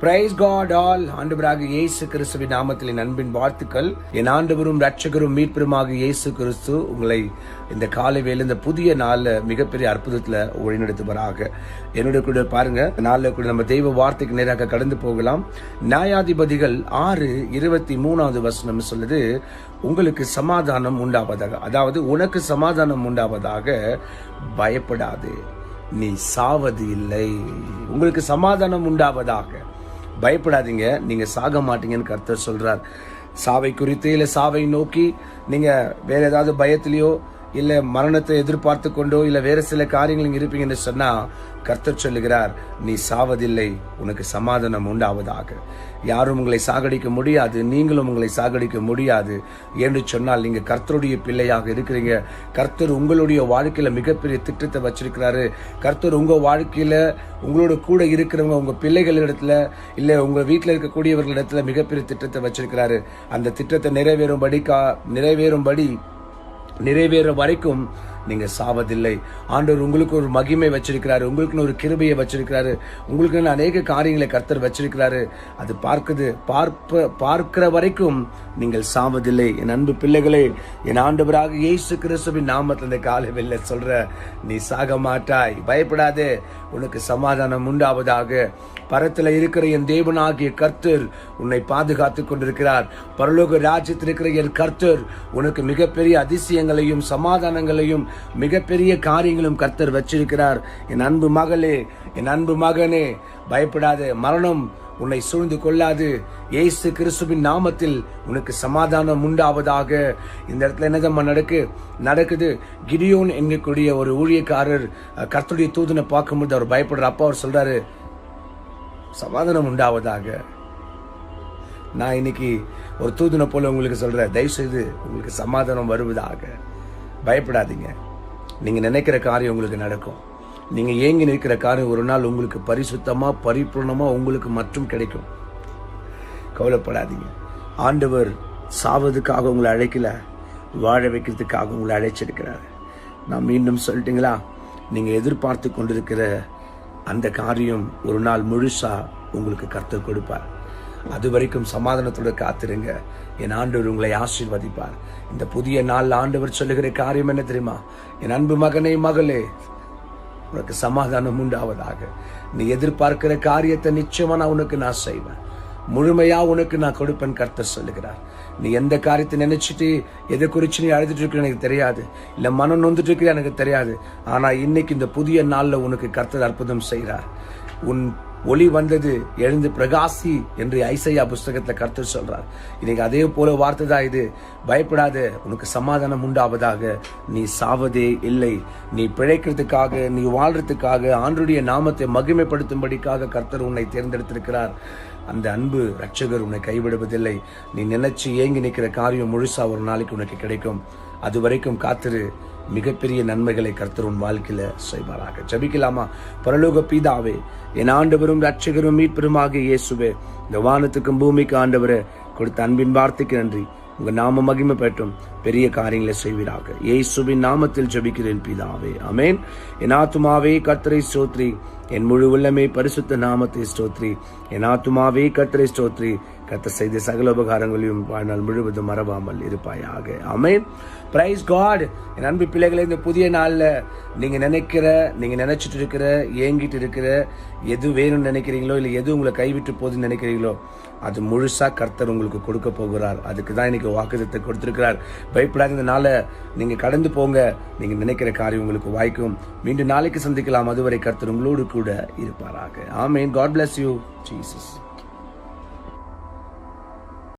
Price God all ஆண்டவராக இயேசு கிறிஸ்துவின் நாமத்தில் என் அன்பின் வாழ்த்துக்கள். என் ஆண்டவரும் ரட்சகரும் மீட்பெருமாக இயேசு கிறிஸ்து உங்களை இந்த காலை வேலை இந்த புதிய நாளில் மிகப்பெரிய அற்புதத்தில் வழிநடத்துவராக என்னுடைய கூட பாருங்க நாளில் கூட நம்ம தெய்வ வார்த்தைக்கு நேராக கடந்து போகலாம். நியாயாதிபதிகள் ஆறு இருபத்தி மூணாவது வசனம் சொல்லுது உங்களுக்கு சமாதானம் உண்டாவதாக அதாவது உனக்கு சமாதானம் உண்டாவதாக பயப்படாது. நீ சாவது இல்லை. உங்களுக்கு சமாதானம் உண்டாவதாக. பயப்படாதீங்க. நீங்கள் சாக மாட்டீங்கன்னு கர்த்தர் சொல்கிறார் சாவை குறித்து இல்லை சாவை நோக்கி நீங்கள் வேறு ஏதாவது பயத்திலேயோ இல்லை மரணத்தை எதிர்பார்த்து கொண்டோ இல்லை வேற சில காரியங்கள் இருப்பீங்க இருப்பீங்கன்னு சொன்னா கர்த்தர் சொல்லுகிறார் நீ சாவதில்லை உனக்கு சமாதானம் உண்டாவதாக. யாரும் உங்களை சாகடிக்க முடியாது நீங்களும் உங்களை சாகடிக்க முடியாது. என்று சொன்னால் நீங்க கர்த்தருடைய பிள்ளையாக இருக்கிறீங்க. கர்த்தர் உங்களுடைய வாழ்க்கையில மிகப்பெரிய திட்டத்தை வச்சிருக்கிறாரு. கர்த்தர் உங்க வாழ்க்கையில உங்களோட கூட இருக்கிறவங்க உங்க பிள்ளைகளிடத்துல இல்ல உங்க வீட்டில் இருக்கக்கூடியவர்களிடத்துல மிகப்பெரிய திட்டத்தை வச்சிருக்கிறாரு. அந்த திட்டத்தை நிறைவேறும்படி கா நிறைவேறும்படி நிறைவேற வரைக்கும் நீங்க சாவதில்லை. ஆண்டவர் உங்களுக்கு ஒரு மகிமை வச்சிருக்கிறாரு உங்களுக்குன்னு ஒரு கிருபையை வச்சிருக்கிறாரு உங்களுக்குன்னு அநேக காரியங்களை கர்த்தர் வச்சிருக்கிறாரு. அது பார்க்குது பார்ப்ப பார்க்கிற வரைக்கும் நீங்கள் சாவதில்லை. என் அன்பு பிள்ளைகளே என் ஆண்டவராக இயேசு கிறிஸ்துவின் நாமத்தில் இந்த காலை வெளில சொல்ற நீ சாக மாட்டாய் பயப்படாதே உனக்கு சமாதானம் உண்டாவதாக. பரத்தில் இருக்கிற என் தேவனாகிய கர்த்தர் உன்னை பாதுகாத்து கொண்டிருக்கிறார். பரலோக ராஜ்யத்தில் இருக்கிற என் கர்த்தர் உனக்கு மிகப்பெரிய அதிசயங்களையும் சமாதானங்களையும் மிகப்பெரிய காரியங்களும் கர்த்தர் வச்சிருக்கிறார். என் அன்பு மகளே என் அன்பு மகனே பயப்படாத மரணம் உன்னை சூழ்ந்து கொள்ளாது. ஏசு கிறிஸ்துவின் நாமத்தில் உனக்கு சமாதானம் உண்டாவதாக. இந்த இடத்துல என்னதம்மா நடக்கு? நடக்குது. கிரியோன் என்கக்கூடிய ஒரு ஊழியக்காரர் கர்த்தருடைய தூதனை பார்க்கும்போது அவர் பயப்படுற அப்பா அவர் சொல்றாரு சமாதானம் உண்டாவதாக. நான் இன்னைக்கு ஒரு தூதனை போல உங்களுக்கு சொல்றேன். தயவு செய்து உங்களுக்கு சமாதானம் வருவதாக. பயப்படாதீங்க. நீங்கள் நினைக்கிற காரியம் உங்களுக்கு நடக்கும். நீங்கள் ஏங்கி நிற்கிற காரியம் ஒரு நாள் உங்களுக்கு பரிசுத்தமாக பரிபூர்ணமாக உங்களுக்கு மற்றும் கிடைக்கும். கவலைப்படாதீங்க. ஆண்டவர் சாவதுக்காக உங்களை அழைக்கல வாழ வைக்கிறதுக்காக உங்களை அழைச்சிருக்கிறார். நான் மீண்டும் சொல்லிட்டீங்களா? நீங்கள் எதிர்பார்த்து கொண்டிருக்கிற அந்த காரியம் ஒரு நாள் முழுசாக உங்களுக்கு கற்றுக் கொடுப்பார். அது வரைக்கும் சமாதானத்தோட காத்திருங்க. என் ஆண்டவர் உங்களை ஆசீர்வதிப்பார். இந்த புதிய நாள் ஆண்டவர் சொல்லுகிற காரியம் என்ன தெரியுமா? என் அன்பு மகனே மகளே உனக்கு சமாதானம் உண்டாவதாக. நீ எதிர்பார்க்கிற காரியத்தை நிச்சயமா நான் உனக்கு நான் செய்வேன். முழுமையா உனக்கு நான் கொடுப்பேன் கர்த்தர் சொல்லுகிறார். நீ எந்த காரியத்தை நினைச்சிட்டு எதை குறிச்சு நீ அழுதுட்டு இருக்க எனக்கு தெரியாது. இல்ல மனம் நொந்துட்டு இருக்கிற எனக்கு தெரியாது. ஆனா இன்னைக்கு இந்த புதிய நாள்ல உனக்கு கர்த்தர் அற்புதம் செய்கிறார். உன் ஒளி வந்தது எழுந்து பிரகாசி என்று ஐசையா புஸ்தகத்தில் கர்த்தர் சொல்றார். இன்னைக்கு அதே போல வார்த்தை தான் இது. பயப்படாத உனக்கு சமாதானம் உண்டாவதாக நீ சாவதே இல்லை. நீ பிழைக்கிறதுக்காக நீ வாழ்றதுக்காக ஆண்டுடைய நாமத்தை மகிமைப்படுத்தும்படிக்காக கர்த்தர் உன்னை தேர்ந்தெடுத்திருக்கிறார். அந்த அன்பு ரட்சகர் உன்னை கைவிடுவதில்லை. நீ நினைச்சு ஏங்கி நிற்கிற காரியம் முழுசா ஒரு நாளைக்கு உனக்கு கிடைக்கும். அது வரைக்கும் காத்திரு. மிகப்பெரிய நன்மைகளை கர்த்தர் உன் வாழ்க்கையில செய்வாராக. ஜபிக்கலாமா? பரலோக பீதாவே என் ஆண்டவரும் ரட்சகரும் மீட்பெருமாக இயேசுவே இந்த வானத்துக்கும் பூமிக்கு ஆண்டவரை கொடுத்த அன்பின் வார்த்தைக்கு நன்றி. உங்க நாம மகிமை பெற்றும் பெரிய காரியங்களை செய்வீராக. இயேசுவின் நாமத்தில் ஜபிக்கிறேன் பிதாவே. அமேன் என் ஆத்துமாவே கர்த்தரை ஸ்தோத்ரி. என் முழு உள்ளமே பரிசுத்த நாமத்தை ஸ்தோத்ரி. என் ஆத்துமாவே கர்த்தரை ஸ்தோத்ரி. கத்த செய்த சகல உபகாரங்களையும் வாழ்நாள் முழுவதும் மறவாமல் இருப்பாயாக. அமேன் பிரைஸ் காட் என் அன்பு பிள்ளைகளை இந்த புதிய நாள்ல நீங்க நினைக்கிற நீங்க நினைச்சிட்டு இருக்கிற ஏங்கிட்டு இருக்கிற எது வேணும்னு நினைக்கிறீங்களோ இல்லை எது உங்களை கைவிட்டு போகுதுன்னு நினைக்கிறீங்களோ அது முழுசா கர்த்தர் உங்களுக்கு கொடுக்க போகிறார். அதுக்கு தான் இன்னைக்கு வாக்குதத்தை கொடுத்துருக்கிறார். பயப்படாத இந்த நாளை கடந்து போங்க. நீங்கள் நினைக்கிற காரியம் உங்களுக்கு வாய்க்கும். மீண்டும் நாளைக்கு சந்திக்கலாம். அதுவரை கர்த்தர் உங்களோடு கூட இருப்பாராக. ஆமேன். God bless you Jesus